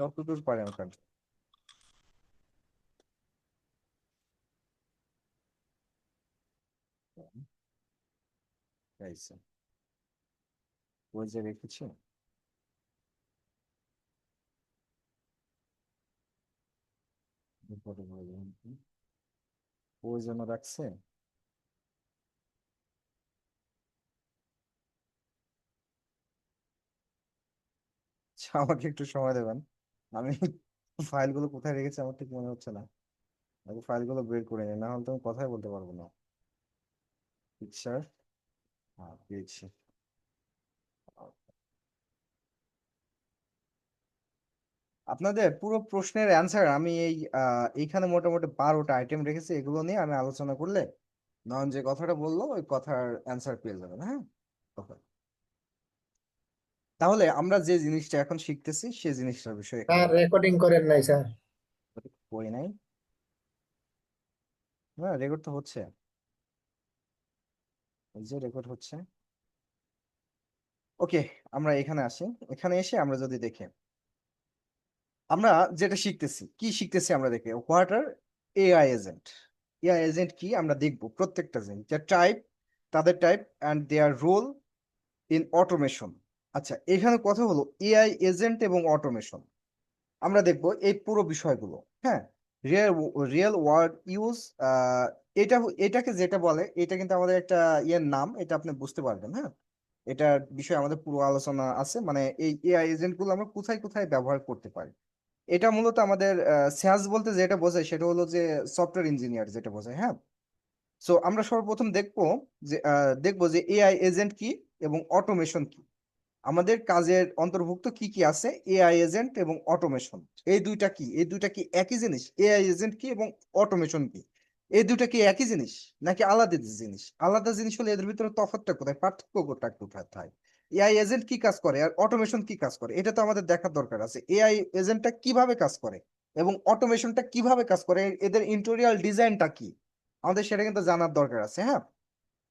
যতদূর পারেন ওখান ওই রেখেছি? ওই রাখছে আমাকে একটু সময় দেবেন আমি ফাইলগুলো কোথায় রেখেছি আমার ঠিক মনে হচ্ছে না। আগে ফাইলগুলো বের করে নিই, না হলে তো কথাই বলতে পারব না। পিকচার হ্যাঁ পেয়েছি। আপনাদের পুরো প্রশ্নের অ্যান্সার আমি এই এইখানে মোটামুটি বারোটা আইটেম রেখেছি, এগুলো নিয়ে আমি আলোচনা করলে নয়ন যে কথাটা বলল, ওই কথার অ্যান্সার পেয়ে যাবেন হ্যাঁ? Okay. তাহলে আমরা যে জিনিসটা এখন শিখতেছি সেই জিনিসটার বিষয়ে স্যার রেকর্ডিং করেন নাই স্যার। করি নাই। না রেকর্ড তো হচ্ছে। যে রেকর্ড হচ্ছে। ওকে আমরা এখানে আসি। এখানে এসে আমরা যদি দেখি। আমরা যেটা শিখতেছি কি শিখতেছি আমরা দেখে? What are AI agent AI agent কি আমরা দেখব? প্রত্যেকটা জিনিস। যার টাইপ তাদের type and their role in automation আচ্ছা এখানে কথা হলো এআই এজেন্ট এবং অটোমেশন আমরা দেখব এই পুরো বিষয়গুলো হ্যাঁ? রিয়েল রিয়েল ওয়ার্ড ইউজ এটা, এটাকে যেটা বলে, এটা কিন্তু আমাদের একটা ইয়ের নাম, এটা আপনি বুঝতে পারবেন হ্যাঁ? এটার বিষয়ে আমাদের পুরো আলোচনা আছে মানে এই এআই এজেন্টগুলো আমরা কোথায় কোথায় ব্যবহার করতে পারি? এটা মূলত আমাদের স্যাস বলতে যেটা বোঝায়, সেটা হলো যে সফটওয়্যার ইঞ্জিনিয়ার যেটা বোঝায় হ্যাঁ? সো আমরা সর্বপ্রথম দেখব যে দেখব যে এআই এজেন্ট কি এবং অটোমেশন কি। আমাদের কাজের অন্তর্ভুক্ত কি কি আছে? এআই এজেন্ট এবং অটোমেশন এই দুইটা কি? এই দুইটা কি একই জিনিস? এআই এজেন্ট কি এবং অটোমেশন কি? এই দুইটা কি একই জিনিস? নাকি আলাদা জিনিস? আলাদা জিনিস হলে এদের ভিতরে তফাৎটা কোথায়? পার্থক্যটা কোথায়? এআই এজেন্ট কি কাজ করে আর অটোমেশন কি কাজ করে? এটা তো আমাদের দেখার দরকার আছে। এআই এজেন্টটা কীভাবে কাজ করে এবং অটোমেশনটা কীভাবে কাজ করে? এদের ইন্টেরিয়াল ডিজাইনটা কি? আমাদের সেটা কিন্তু জানার দরকার আছে হ্যাঁ?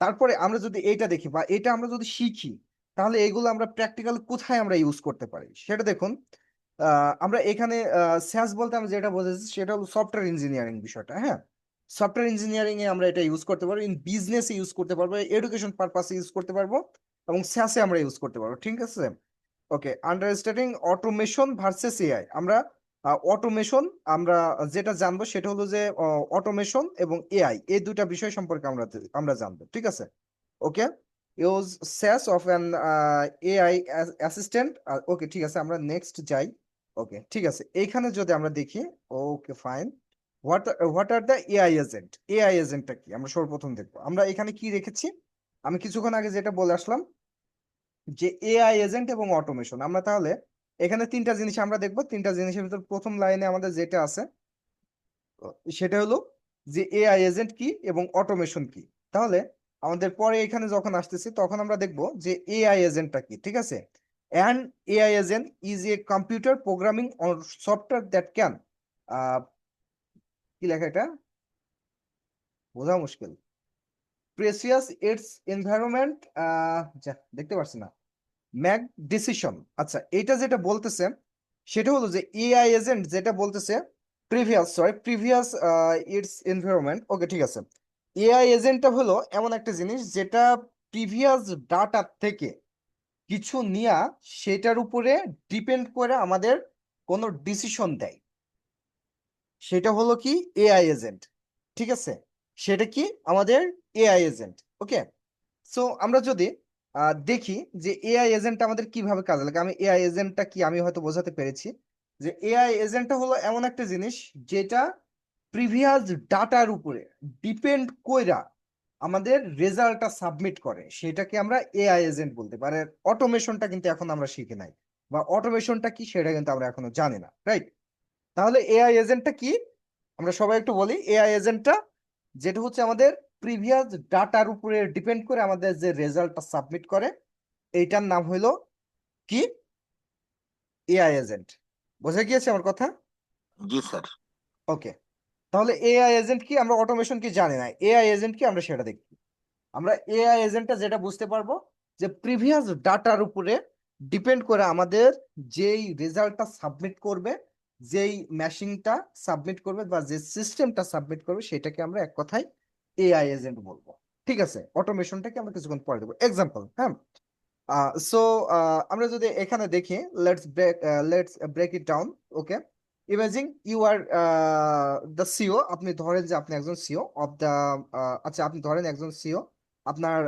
তারপরে আমরা যদি এইটা দেখি বা এটা আমরা যদি শিখি তাহলে এগুলো আমরা প্র্যাকটিক্যাল কোথায় আমরা ইউজ করতে পারি? সেটা দেখুন আমরা এখানে স্যাস বলতে আমরা যেটা বোঝাচ্ছি সেটা হলো সফটওয়্যার ইঞ্জিনিয়ারিং বিষয়টা হ্যাঁ? সফটওয়্যার ইঞ্জিনিয়ারিং এ আমরা এটা ইউজ করতে পারব ইন বিজনেসে ইউজ করতে পারব এডুকেশন পারপাসে ইউজ করতে পারব এবং স্যাসে আমরা ইউজ করতে পারব, ঠিক আছে? Okay understanding automation versus AI আমরা অটোমেশন আমরা যেটা জানব সেটা হলো যে অটোমেশন এবং এআই এই দুটা বিষয় সম্পর্কে আমরা আমরা জানব, ঠিক আছে? Okay use cases of an AI assistant. Okay, ঠিক আছে, আমরা নেক্সট যাই। ওকে, ঠিক আছে, এইখানে যদি আমরা দেখি, okay, fine. What what are the AI agent? AI এজেন্টটা কি? আমরা সর্বপ্রথম দেখব। আমরা এখানে কি রেখেছি? আমি কিছুক্ষণ আগে যেটা বলে আসলাম, যে এআই এজেন্ট এবং অটোমেশন। আমরা তাহলে এখানে তিনটা জিনিস আমরা দেখব। তিনটা জিনিসের ভিতর প্রথম লাইনে আমাদের যেটা আছে, সেটা হলো যে এআই এজেন্ট কি এবং অটোমেশন কি। তাহলে আমাদের পরে এখানে যখন আসতেছি, তখন আমরা দেখব যে এআই এজেন্টটা কি, ঠিক আছে? And AI agent is a computer programming software that can কি লেখা এটা? বোঝা মুশকিল। প্রেসিয়াস ইটস এনভায়রনমেন্ট দেখতে পাচ্ছি না। ম্যাক ডিসিশন আচ্ছা এটা যেটা বলতেছে, সেটা হলো যে এআই এজেন্ট যেটা বলতেছে previous sorry previous its environment okay ঠিক আছে। এআই এজেন্টটা হলো এমন একটা জিনিস যেটা প্রিভিয়াস ডাটা থেকে কিছু নিয়া সেটার উপরে ডিপেন্ড করে আমাদের কোনো ডিসিশন দেয়। সেটা হলো কি এআই এজেন্ট ঠিক আছে? সেটা কি আমাদের এআই এজেন্ট ওকে সো আমরা যদি দেখি যে এআই এজেন্ট আমাদের কীভাবে কাজে লাগে, আমি এআই এজেন্টটা কি আমি হয়তো বোঝাতে পেরেছি যে এআই এজেন্টটা হলো এমন একটা জিনিস যেটা প্রিভিয়াস ডাটার উপরে ডিপেন্ড কইরা আমাদের রেজাল্টটা সাবমিট করে সেটাকে আমরা এআই এজেন্ট বলতে পারি। অটোমেশনটা কিন্তু এখন আমরা শিখে নাই। বা অটোমেশনটা কি সেটা কিন্তু আমরা এখনও জানি না রাইট তাহলে এআই এজেন্টটা কি? আমরা সবাই একটু বলি এআই এজেন্টটা যেটা হচ্ছে আমাদের প্রিভিয়াস ডাটার উপরে ডিপেন্ড করে আমাদের যে রেজাল্টটা সাবমিট করে এইটার নাম হলো কি? এআই এজেন্ট বোঝা গিয়েছে আমার কথা? জি স্যার। ওকে তাহলে এআই এজেন্ট কি? আমরা অটোমেশন কি জানি না। এআই এজেন্ট কি? আমরা সেটা দেখি। আমরা এআই এজেন্টটা যেটা বুঝতে পারব যে প্রিভিয়াস ডাটার উপরে ডিপেন্ড করে আমাদের যেই রেজাল্টটা সাবমিট করবে, যেই ম্যাশিংটা সাবমিট করবে বা যে সিস্টেমটা সাবমিট করবে, সেটাকে আমরা এক কথায় এআই এজেন্ট বলব। ঠিক আছে? অটোমেশনটাকে আমরা কিছুক্ষণ পরে দেবো এক্সাম্পল হ্যাঁ? সো আমরা যদি এখানে দেখি let's break let's break it down okay imagine you are the CEO আপনি ধরেন যে আপনি একজন সিও অফ দ্য আচ্ছা আপনি ধরেন একজন সিও আপনার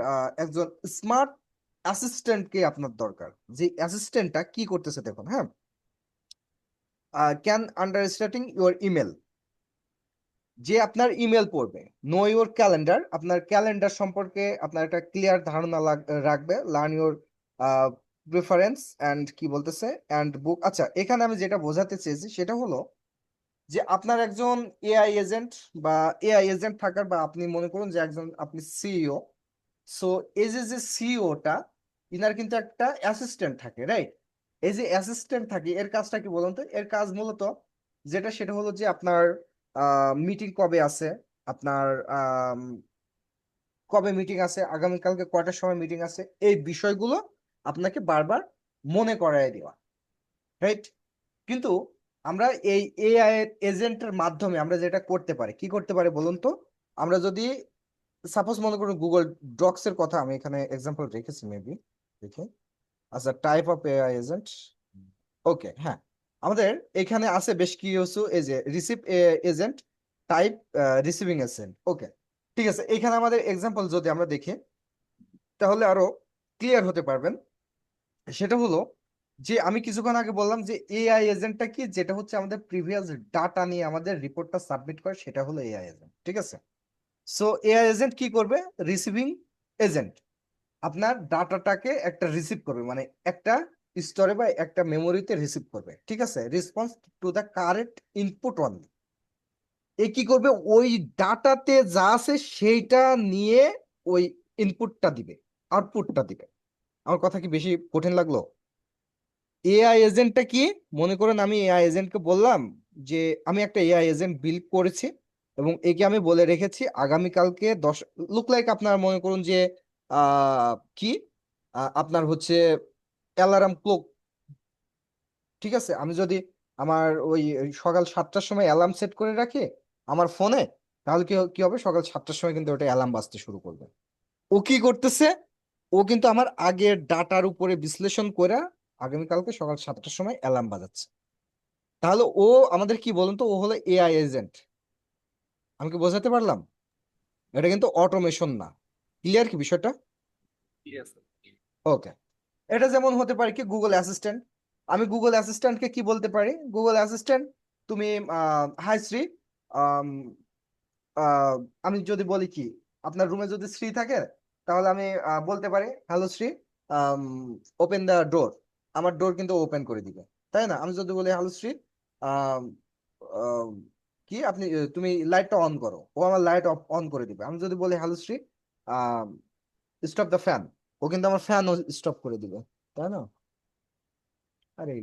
একজন স্মার্ট অ্যাসিস্ট্যান্টকে আপনার দরকার। যে অ্যাসিস্ট্যান্টটা কি করতেছে দেখুন হ্যাঁ? ক্যান আন্ডারস্ট্যান্ডিং ইউর ইমেল যে আপনার ইমেল পড়বে নো ইউর ক্যালেন্ডার আপনার ক্যালেন্ডার সম্পর্কে আপনার একটা ক্লিয়ার ধারণা রাখবে লার্ন ইউর প্রেফারেন্স অ্যান্ড কি বলতেছে? অ্যান্ড বুক আচ্ছা এখানে আমি যেটা বোঝাতে চেয়েছি সেটা হলো যে আপনার একজন এআই এজেন্ট বা এআই এজেন্ট থাকার বা আপনি মনে করুন যে একজন আপনি সিইও সো এই যে যে সিইওটা ইনার কিন্তু একটা অ্যাসিস্ট্যান্ট থাকে রাইট এই যে অ্যাসিস্ট্যান্ট থাকে, এর কাজটা কি বলুন তো? এর কাজ মূলত যেটা সেটা হলো যে আপনার মিটিং কবে আছে, আপনার কবে মিটিং আছে, আগামীকালকে কয়টার সময় মিটিং আছে, এই বিষয়গুলো আপনাকে বারবার মনে করায় দেওয়া রাইট কিন্তু আমরা এই এআই এজেন্টের মাধ্যমে আমরা যেটা করতে পারি, কি করতে পারি বলুন তো? আমরা যদি সাপোজ মনে করুন গুগল ডক্স এর কথা আমি এখানে এক্সাম্পল রেখেছি মেবি দেখি। আচ্ছা type of AI agent okay হ্যাঁ। আমাদের এখানে আছে বেশ কিছু, এই যে receive agent type receiving agent okay ঠিক আছে, এখানে আমাদের এক্সাম্পল যদি আমরা দেখি, তাহলে আরও ক্লিয়ার হতে পারবেন। সেটা হলো যে আমি কিছুক্ষণ আগে বললাম যে এআই এজেন্টটা কি? যেটা হচ্ছে আমাদের প্রিভিয়াস ডাটা নিয়ে আমাদের রিপোর্টটা সাবমিট করে, সেটা হলো এআই এজেন্ট ঠিক আছে? সো এআই এজেন্ট কি করবে? রিসিভিং এজেন্ট আপনার ডাটাটাকে একটা রিসিভ করবে মানে একটা স্টোরে বা একটা মেমোরিতে রিসিভ করবে, ঠিক আছে? Response to the correct input only এ কি করবে? ওই ডাটাতে যা আছে, সেইটা নিয়ে ওই ইনপুটটা দিবে আউটপুটটা দিবে। আমার কথা কি বেশি কঠিন লাগল? এআই এজেন্টটা কি? মনে করেন আমি এআই এজেন্টকে বললাম যে, আমি একটা এআই এজেন্ট বিল্ড করেছি এবং একে আমি বলে রেখেছি আগামীকালকে দশ লুক লাইক আপনার মনে করুন যে কি? আপনার হচ্ছে অ্যালার্ম ক্লক ঠিক আছে? আমি যদি আমার ওই সকাল সাতটার সময় অ্যালার্ম সেট করে রাখি আমার ফোনে তাহলে কি কি হবে? সকাল সাতটার সময় কিন্তু ওটা অ্যালার্ম বাজতে শুরু করবে। ও কি করতেছে? ও কিন্তু আমার আগের ডাটার উপরে বিশ্লেষণ করে আগামীকালকে সকাল সাতটার সময় অ্যালার্ম বাজাচ্ছে। তাহলে ও আমাদের কি বলুন তো? ও হলো এআই এজেন্ট আমি কি বোঝাতে পারলাম? এটা কিন্তু অটোমেশন না। ক্লিয়ার কি বিষয়টা? ওকে এটা যেমন হতে পারে কি গুগল অ্যাসিস্ট্যান্ট আমি গুগল অ্যাসিস্ট্যান্টকে কি বলতে পারি? গুগল অ্যাসিস্ট্যান্ট তুমি হাই শ্রী আমি যদি বলি কি আপনার রুমে যদি শ্রী থাকে তাহলে আমি বলতে পারি, hello Shri open the door আমার ডোর কিন্তু ওপেন করে দিবে, তাই না? আমি যদি বলি, হ্যালো শ্রী কি আপনি তুমি লাইটটা অন করো। ও আমার লাইট অন করে দিবে। আমি যদি বলি, hello Shri stop the fan ও কিন্তু আমার ফ্যান স্টপ করে দিবে, তাই না? আরে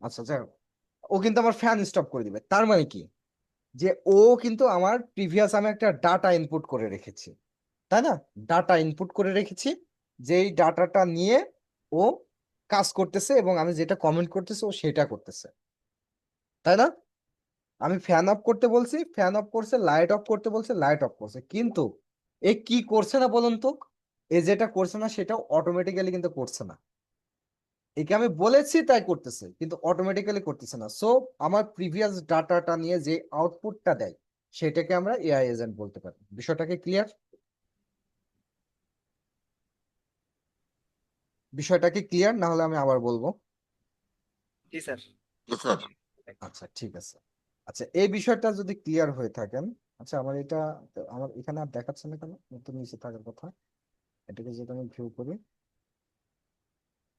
আচ্ছা যাই। ও কিন্তু আমার ফ্যান স্টপ করে দিবে। তার মানে কি? যে ও কিন্তু আমার প্রিভিয়াস আমি একটা ডাটা ইনপুট করে রেখেছি। তাই না? ডাটা ইনপুট করে রেখেছি। যেই ডাটাটা নিয়ে ও কাজ করতেছে এবং আমি যেটা কমেন্ট করতেছি ও সেটা করতেছে। তাই না? আমি ফ্যান অফ করতে বলছি ফ্যান অফ করছে লাইট অফ করতে বলছে লাইট অফ করছে। কিন্তু এ কি করছে না বলুন তো? এ যেটা করছে না সেটা অটোমেটিক্যালি কিন্তু করছে না। একে আমি বলেছি, তাই করতেছে, কিন্তু অটোমেটিক্যালি করতেছে না। সো আমার প্রিভিয়াস ডাটাটা নিয়ে যে আউটপুটটা দেয়, সেটাকে আমরা এআই এজেন্ট বলতে পারি। বিষয়টাকে ক্লিয়ার বিষয়টাকে ক্লিয়ার না হলে আমি আবার বলব। জি স্যার। আচ্ছা ঠিক আছে। আচ্ছা এই বিষয়টা যদি ক্লিয়ার হয়ে থাকেন আচ্ছা আমার এটা আমার এখানে আর দেখাচ্ছে না কেন? তো নিচে থাকার কথা। এটাকে যদি আমি ভিউ করি।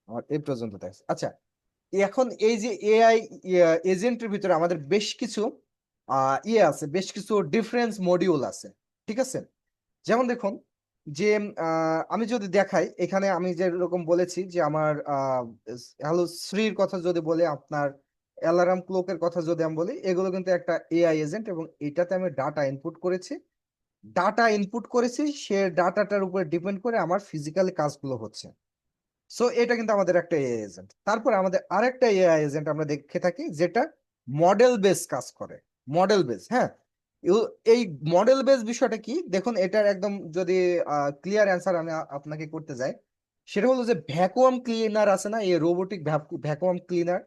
আমার এই পর্যন্ত দেখছে আচ্ছা এখন এই যে এআই এজেন্টের ভিতরে আমাদের বেশ কিছু আহ, ইয়ে আছে বেশ কিছু ডিফারেন্স মডিউল আছে। ঠিক আছে? যেমন দেখুন যে আমি যদি দেখাই, এখানে আমি যেরকম বলেছি যে, আমার হ্যালো, শ্রীর কথা যদি বলে, আপনার অ্যালার্ম ক্লকের কথা যদি আমি বলি, এগুলো কিন্তু একটা এআই এজেন্ট এবং এটাতে আমি ডাটা ইনপুট করেছি। ডাটা ইনপুট করেছি, সে ডাটাটার উপরে ডিপেন্ড করে আমার ফিজিক্যালি কাজগুলো হচ্ছে। সো এটা কিন্তু আমাদের একটা এআই এজেন্ট। তারপরে আমাদের আরেকটা এআই এজেন্ট আমরা দেখে থাকি, যেটা মডেল বেস কাজ করে। মডেল বেস হ্যাঁ? এই মডেল বেস বিষয়টা কি? দেখুন, এটার একদম যদি ক্লিয়ার অ্যান্সার আমি আপনাকে করতে যাই, সেটা হলো যে ভ্যাকুয়াম ক্লিনার আছে না? এই রোবোটিক ভ্যাকুয়াম ক্লিনার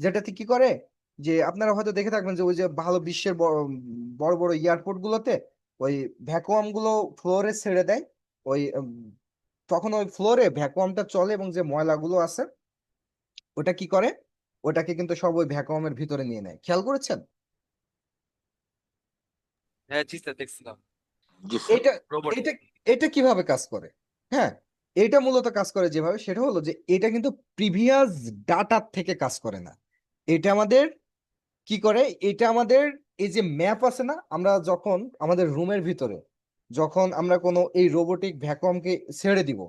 যেটাতে কি করে? যে আপনারা হয়তো দেখে থাকবেন যে ওই যে ভালো বিশ্বের বড় বড় এয়ারপোর্ট গুলোতে ওই ভ্যাকুয়ামগুলো ফ্লোরে ছেড়ে দেয়, ওই তখন ওই ফ্লোরে ভ্যাকুয়ামটা চলে এবং যে ময়লাগুলো আছে, ওটা কি করে? ওটাকে কিন্তু সব ওই ভ্যাকুয়ামের ভিতরে নিয়ে নেয়। খেয়াল করেছেন? হ্যাঁ জি স্যার দেখছিলাম। এটা রোবট এটা এটা কীভাবে কাজ করে? হ্যাঁ এটা মূলত কাজ করে যেভাবে সেটা হলো যে এটা কিন্তু প্রিভিয়াস ডাটার থেকে কাজ করে না। এটা আমাদের কি করে? এটা আমাদের এই যে ম্যাপ আছে না আমরা যখন আমাদের রুমের ভিতরে যখন আমরা কোনো এই রোবোটিক ভ্যাকুয়ামকে ছেড়ে দিব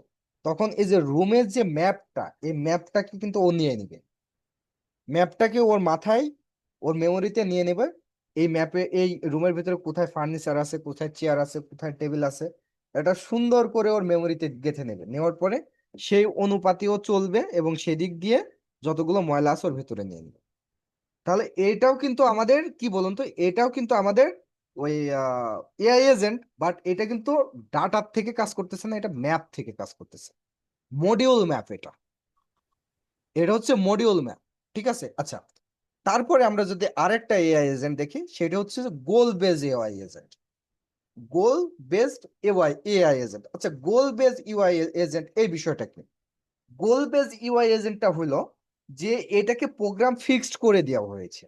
তখন এই যে রুমের যে ম্যাপটা এই ম্যাপটাকে কিন্তু ও নিয়ে নেবে। ম্যাপটাকে ওর মাথায় ওর মেমোরিতে নিয়ে নেবে এই ম্যাপে এই রুমের ভিতরে কোথায় ফার্নিচার আছে, কোথায় চেয়ার আছে, কোথায় টেবিল আছে, এটা সুন্দর করে ওর মেমোরিতে গেঁথে নেবে। নেওয়ার পরে সেই অনুপাতেও চলবে এবং সেদিক দিয়ে যতগুলো ময়লা আছে ওর ভিতরে নিয়ে নেবে। তাহলে এটাও কিন্তু আমাদের, কি বলুন তো? এটাও কিন্তু আমাদের ওই এআই এজেন্ট বাট এটা কিন্তু ডাটার থেকে কাজ করতেছে না, এটা ম্যাপ থেকে কাজ করতেছে। মডিউল ম্যাপ এটা। এটা হচ্ছে মডিউল ম্যাপ ঠিক আছে? আচ্ছা তারপরে আমরা যদি আরেকটা এআই এজেন্ট দেখি সেটা হচ্ছে goal base AI agent goal based AI AI agent আচ্ছা গোল বেজ ইউআই এজেন্ট এই বিষয়টা কি? গোল বেজ ইউআই এজেন্টটা হলো যে এটাকে প্রোগ্রাম ফিক্সড করে দেওয়া হয়েছে।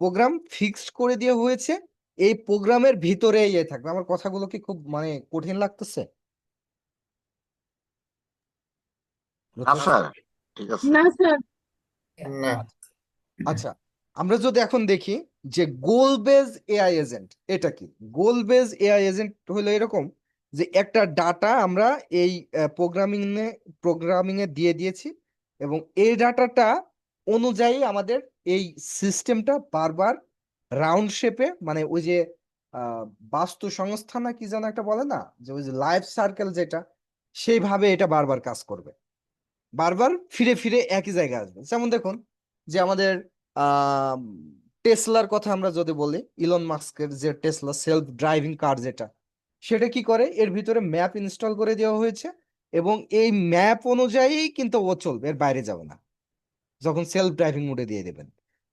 প্রোগ্রাম ফিক্সড করে দেওয়া হয়েছে এই প্রোগ্রামের ভিতরে ইয়ে থাকবে। আমার কথাগুলো কি খুব মানে কঠিন লাগতেছে? না স্যার। ঠিক আছে। না স্যার। না আচ্ছা আমরা যদি এখন দেখি যে গোল বেজ এআই এজেন্ট এটা কি? গোল বেজ এআই এজেন্ট হলো এরকম যে একটা ডাটা আমরা এই প্রোগ্রামিং এ প্রোগ্রামিং এ দিয়ে দিয়েছি এবং এই ডাটাটা অনুযায়ী আমাদের এই সিস্টেমটা বারবার রাউন্ড শেপে মানে ওই যে বাস্তু সংস্থা না কি যেন একটা বলে না? যে ওই যে লাইফ সার্কেল যেটা, সেইভাবে এটা বারবার কাজ করবে। বারবার ফিরে ফিরে একই জায়গায় আসবে। যেমন দেখুন যে আমাদের টেসলার কথা আমরা যদি বলি ইলন মাস্কের যে টেসলা সেলফ ড্রাইভিং কার যেটা, সেটা কি করে? এর ভিতরে ম্যাপ ইনস্টল করে দেওয়া হয়েছে এবং এই ম্যাপ অনুযায়ী কিন্তু ও চলবে, এর বাইরে যাবে না। যখন সেলফ ড্রাইভিং মোডে দিয়ে দেবেন,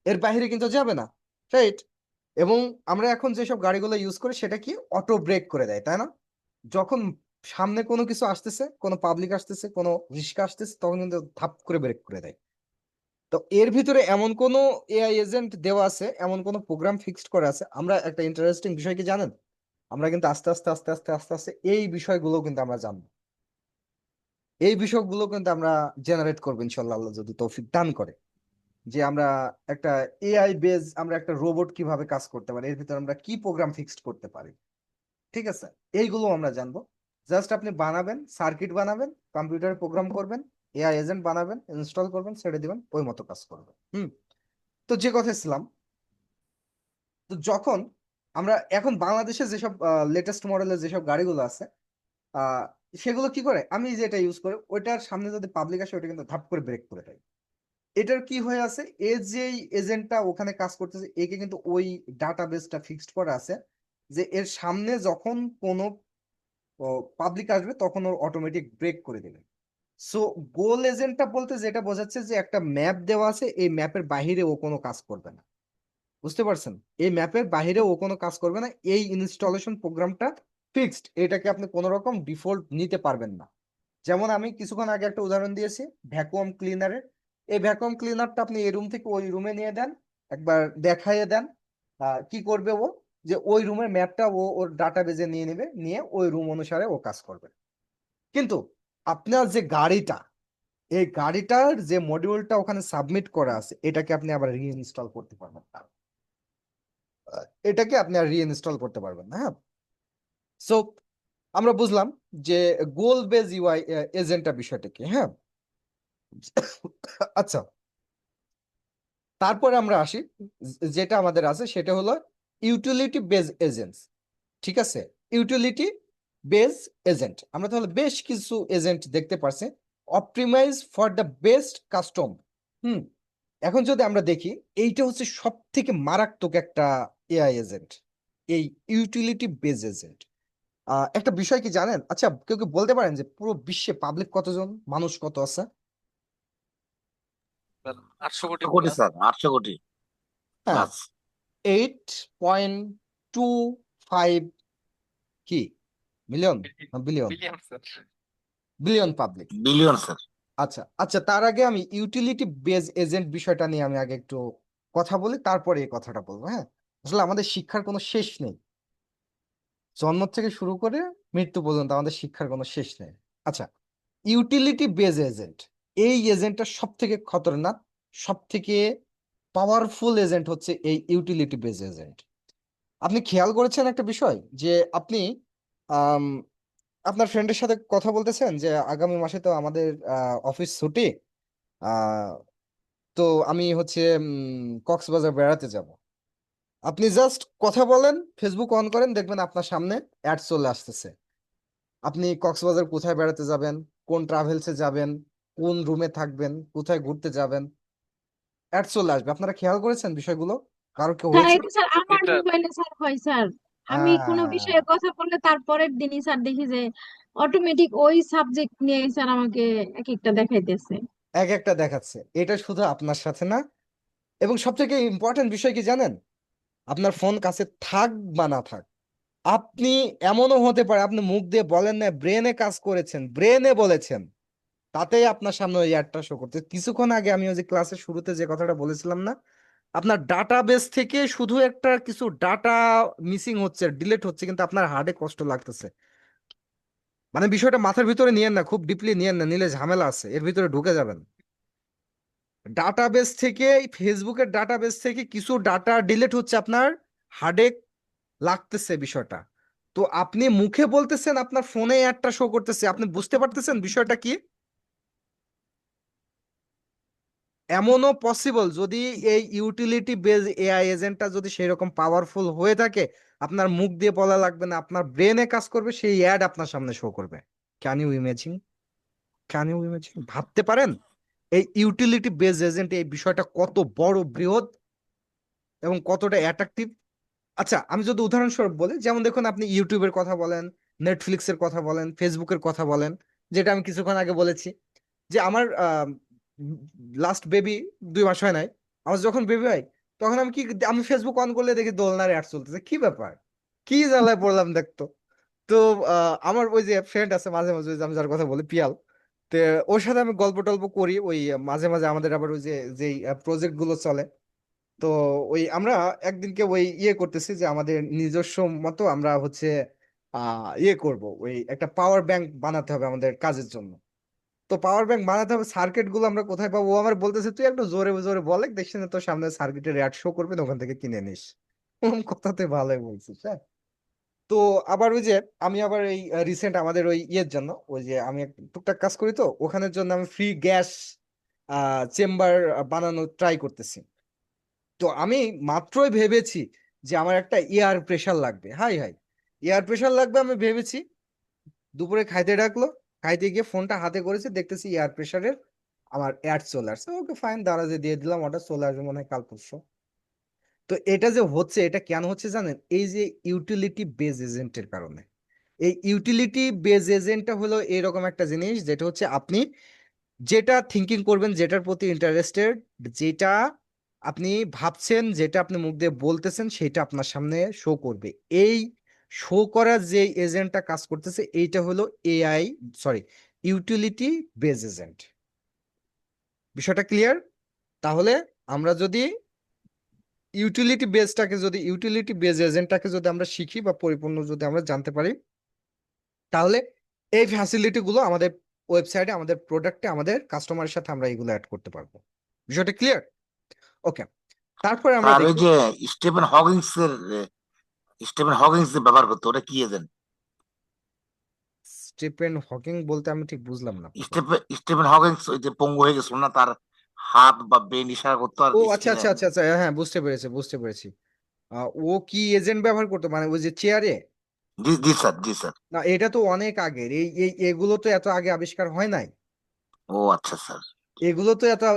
এর বাইরে কিন্তু যাবে না রাইট এবং আমরা এখন যেসব গাড়িগুলো ইউজ করি, সেটা কি? অটো ব্রেক করে দেয়, তাই না? যখন সামনে কোনো কিছু আসতেছে, কোনো পাবলিক আসতেছে, কোনো রিক্সা আসতেছে, তখন কিন্তু ধাপ করে ব্রেক করে দেয়। তো এর ভিতরে এমন কোনো এআই এজেন্ট দেওয়া আছে, এমন কোনো প্রোগ্রাম ফিক্সড করা আছে? আমরা একটা ইন্টারেস্টিং বিষয় কি জানেন? আমরা কিন্তু আস্তে আস্তে আস্তে আস্তে আস্তে আস্তে এই বিষয়গুলো কিন্তু আমরা জানব। এই বিষয়গুলো কিন্তু আমরা জেনারেট করব ইনশাল্লাহ আল্লাহ যদি তৌফিক দান করে। যে আমরা একটা এআই বেজ আমরা একটা রোবট কীভাবে কাজ করতে পারি, এর ভিতরে আমরা কি প্রোগ্রাম ফিক্সড করতে পারি? ঠিক আছে? এইগুলো আমরা জানব। জাস্ট আপনি বানাবেন সার্কিট বানাবেন কম্পিউটারে প্রোগ্রাম করবেন এআই এজেন্ট বানাবেন ইনস্টল করবেন, ছেড়ে দিবেন, ওই মতো কাজ করবে হুম? তো যে কথা ছিলাম, তো যখন আমরা এখন বাংলাদেশে যেসব লেটেস্ট মডেলের যেসব গাড়িগুলো আছে সেগুলো কি করে? আমি যেটা ইউজ করি, ওইটার সামনে যদি পাবলিক আসে ওটা কিন্তু ধাপ করে ব্রেক করে দেয়। এটার কি হয়ে আছে? এ যেই এজেন্টটা ওখানে কাজ করতেছে, একে কিন্তু ওই ডাটাবেসটা ফিক্সড করা আছে যে এর সামনে যখন কোনো পাবলিক আসবে, তখন ওর অটোমেটিক ব্রেক করে দেবে। সো গোল এজেন্টটা বলতে যেটা বোঝাচ্ছে যে একটা ম্যাপ দেওয়া আছে, এই ম্যাপের বাইরে ও কোনো কাজ করবে না। বুঝতে পারছেন? এই ম্যাপের বাইরে ও কোনো কাজ করবে না, এই ইনস্টলেশন প্রোগ্রামটা ফিক্সড এটাকে আপনি কোনো রকম ডিফল্ট নিতে পারবেন না। যেমন আমি কিছুক্ষণ আগে একটা উদাহরণ দিয়েছি ভ্যাকুয়াম ক্লিনারের এই ভ্যাকুয়াম ক্লিনারটা আপনি এই রুম থেকে ওই রুমে নিয়ে দেন, একবার দেখাইয়ে দেন কি করবে ও? যে ওই রুমের ম্যাপটা ও, ওর ডাটা বেজে নিয়ে নেবে, নিয়ে ওই রুম অনুসারে ও কাজ করবে। কিন্তু আপনার যে গাড়িটা, এই গাড়িটার যে মডিউলটা ওখানে সাবমিট করা আছে, এটাকে আপনি আবার রিইনস্টল করতে পারবেন না। এটাকে আপনি আর রিইনস্টল করতে পারবেন না হ্যাঁ? সো আমরা বুঝলাম যে গোল বেজ ইউআই এজেন্টটা বিষয়টা কি হ্যাঁ? আচ্ছা। তারপরে আমরা আসি, যেটা আমাদের আছে, সেটা হলো ইউটিলিটি বেজ এজেন্টস ঠিক আছে? ইউটিলিটি বেজ এজেন্ট আমরা তাহলে বেশ কিছু এজেন্ট দেখতে পারছি। Optimise for the best custom hmm এখন যদি আমরা দেখি এইটা হচ্ছে সব থেকে মারাত্মক একটা এআই এজেন্ট এই ইউটিলিটি বেজ এজেন্ট একটা বিষয় কি জানেন? আচ্ছা কেউ কি বলতে পারেন যে পুরো বিশ্বে পাবলিক কতজন? মানুষ কত আছে? আটশো কোটি কোটি স্যার আটশো কোটি। এইট পয়েন্ট টু ফাইভ কি? Million billion billion sir billion public billion sir আচ্ছা আচ্ছা তার আগে আমি ইউটিলিটি বেজ এজেন্ট বিষয়টা নিয়ে আমি আগে একটু কথা বলি তারপরে এই কথাটা বলব হ্যাঁ? আসলে আমাদের শিক্ষার কোনো শেষ নেই। জন্ম থেকে শুরু করে মৃত্যু পর্যন্ত আমাদের শিক্ষার কোনো শেষ নেই। আচ্ছা ইউটিলিটি বেজ এজেন্ট এই এজেন্টটা সব থেকে খতরনাক সব থেকে পাওয়ারফুল এজেন্ট হচ্ছে এই ইউটিলিটি বেজ এজেন্ট আপনি খেয়াল করেছেন একটা বিষয় যে আপনি আম, আপনার ফ্রেন্ডের সাথে কথা বলতেছেন যে আগামী মাসে তো আমাদের অফিস ছুটি। আহ, তো আমি হচ্ছে উম, কক্সবাজার বেড়াতে যাব। আপনি জাস্ট কথা বলেন ফেসবুক অন করেন দেখবেন আপনার সামনে অ্যাড চলে আসতেছে। আপনি কক্সবাজার কোথায় বেড়াতে যাবেন কোন ট্রাভেলসে যাবেন কোন রুমে থাকবেন কোথায় ঘুরতে যাবেন অ্যাড চলে আসবে। আপনারা খেয়াল করেছেন বিষয়গুলো? কারও কেউ স্যার হয়েছে? এটা স্যার আমার এটা- মোবাইলে স্যার হয় স্যার। আমি কোনো বিষয়ে হ্যাঁ কথা বললে তারপরের দিনই স্যার দেখি যে অটোমেটিক ওই সাবজেক্ট নিয়ে স্যার আমাকে এক একটা দেখাইতেছে। এক একটা দেখাচ্ছে। এটা শুধু আপনার সাথে না। এবং সবথেকে ইম্পর্টেন্ট বিষয় কি জানেন? আপনার ফোন কাছে থাক বা না থাক আপনি এমনও হতে পারে আপনি মুখ দিয়ে বলেন না ব্রেনে কাজ করেছেন ব্রেনে বলেছেন তাতেই আপনার সামনে ওই অ্যাডটা শো করতে। কিছুক্ষণ আগে আমি ওই যে ক্লাসের শুরুতে যে কথাটা বলেছিলাম না আপনার ডাটাবেস থেকে শুধু একটা কিছু ডাটা মিসিং হচ্ছে ডিলেট হচ্ছে, কিন্তু আপনার হার্ডে কষ্ট লাগতেছে। মানে বিষয়টা মাথার ভিতরে নিয়েন না, খুব ডিপলি নিয়েন না, নিলে ঝামেলা আছে, এর ভিতরে ঢুকে যাবেন। ডাটাবেস থেকে ফেসবুকের ডাটাবেস থেকে কিছু ডাটা ডিলেট হচ্ছে, আপনার হার্ডে লাগতেছে বিষয়টা। তো আপনি মুখে বলতেছেন, আপনার ফোনে অ্যাডটা শো করতেছে, আপনি বুঝতে পারতেছেন বিষয়টা কি? এমনও পসিবল যদি এই ইউটিলিটি বেজ এআই এজেন্টটা যদি সেই রকম পাওয়ারফুল হয়ে থাকে, আপনার মুখ দিয়ে বলা লাগবে না, আপনার ব্রেনে কাজ করবে, সেই অ্যাড আপনার সামনে শো করবে। Can you imagine can you imagine ভাবতে পারেন? এই ইউটিলিটি বেজ এজেন্ট এই বিষয়টা কত বড় বৃহৎ এবং কতটা অ্যাট্রাকটিভ আচ্ছা আমি যদি উদাহরণস্বরূপ বলি, যেমন দেখুন আপনি ইউটিউবের কথা বলেন নেটফ্লিক্সের কথা বলেন ফেসবুকের কথা বলেন, যেটা আমি কিছুক্ষণ আগে বলেছি, যে আমার লাস্ট বেবি দুই মাস হয় নাই। আমার যখন বেবি হয়, তখন আমি কি, আমি ফেসবুক অন করলে দেখি দোলনার অ্যাড চলতেছে। কি ব্যাপার? কি জ্বালায় পড়লাম দেখতো? তো আমার ওই যে ফ্রেন্ড আছে মাঝে মাঝে আমি যার কথা বলি, পিয়াল, তো ওর সাথে আমি গল্প টল্প করি, ওই মাঝে মাঝে আমাদের আবার ওই যে, যেই প্রজেক্টগুলো চলে। তো ওই আমরা একদিনকে ওই ইয়ে করতেছি যে আমাদের নিজস্ব মতো আমরা হচ্ছে, আহ ইয়ে করব। ওই একটা পাওয়ার ব্যাংক বানাতে হবে আমাদের কাজের জন্য। তো পাওয়ার ব্যাংক বানাতে হবে সার্কিটগুলো আমরা কোথায় পাবো? ও আমার বলতেছে, তুই একটু জোরে জোরে বলে দেখছিস না তোর সামনে সার্কিটের অ্যাড শো করবে ওখান থেকে কিনে নিস। কথাতে ভালোই বলছিস হ্যাঁ? তো আবার ওই যে, আমি আবার এই রিসেন্ট আমাদের ওই ইয়ের জন্য, ওই যে আমি টুকটাক কাজ করি তো, ওখানের জন্য আমি ফ্রি গ্যাস চেম্বার বানানো ট্রাই করতেছি। তো আমি মাত্রই ভেবেছি যে আমার একটা এয়ার প্রেশার লাগবে। হাই হাই এয়ার প্রেশার লাগবে আমি ভেবেছি। দুপুরে খাইতে ডাকলো খাইতে গিয়ে ফোনটা হাতে করেছে, দেখতেছি এয়ার প্রেশারের আমার চলে আসছে ওকে ফাইন দারাজে দিয়ে দিলাম, ওটা আসবে মনে হয় কাল পরশু। তো এটা যে হচ্ছে, এটা কেন হচ্ছে জানেন? এই যে ইউটিলিটি বেজ এজেন্টের কারণে। এই ইউটিলিটি বেজ এজেন্টটা হলো এরকম একটা জিনিস, যেটা হচ্ছে আপনি যেটা থিঙ্কিং করবেন, যেটার প্রতি ইন্টারেস্টেড যেটা আপনি ভাবছেন, যেটা আপনি মুখ দিয়ে বলতেছেন, সেটা আপনার সামনে শো করবে। এই শো করার যে এজেন্টটা কাজ করতেছে এইটা হলো AI sorry utility base agent বিষয়টা ক্লিয়ার তাহলে আমরা যদি ইউটিলিটি বেসটাকে যদি ইউটিলিটি বেজ এজেন্টটাকে যদি আমরা শিখি বা পরিপূর্ণ যদি আমরা জানতে পারি তাহলে এই ফ্যাসিলিটি গুলো আমাদের ওয়েবসাইটে আমাদের প্রোডাক্টে আমাদের কাস্টমারের সাথে আমরা এগুলো অ্যাড করতে পারব। বিষয়টা ক্লিয়ার ওকে তারপরে আমরা যে স্টিফেন হকিংস এর স্টিফেন হকিংস ব্যবহার করতো ওটা কি এজেন্ট স্টিফেন হকিং বলতে আমি ঠিক বুঝলাম না। স্টিফেন স্টিফেন হকিংস ওই যে পঙ্গু হয়ে গেছিল না তার হাত বা ব্রেন ইশারা করতো আর ও আচ্ছা আচ্ছা আচ্ছা আচ্ছা হ্যাঁ বুঝতে পেরেছি বুঝতে পেরেছি। ও কি এজেন্ট ব্যবহার করতো? মানে ওই যে চেয়ারে জি জি স্যার জি স্যার না এটা তো অনেক আগের। এই এই এগুলো তো এত আগে আবিষ্কার হয় নাই। ও আচ্ছা স্যার এগুলো তো একটা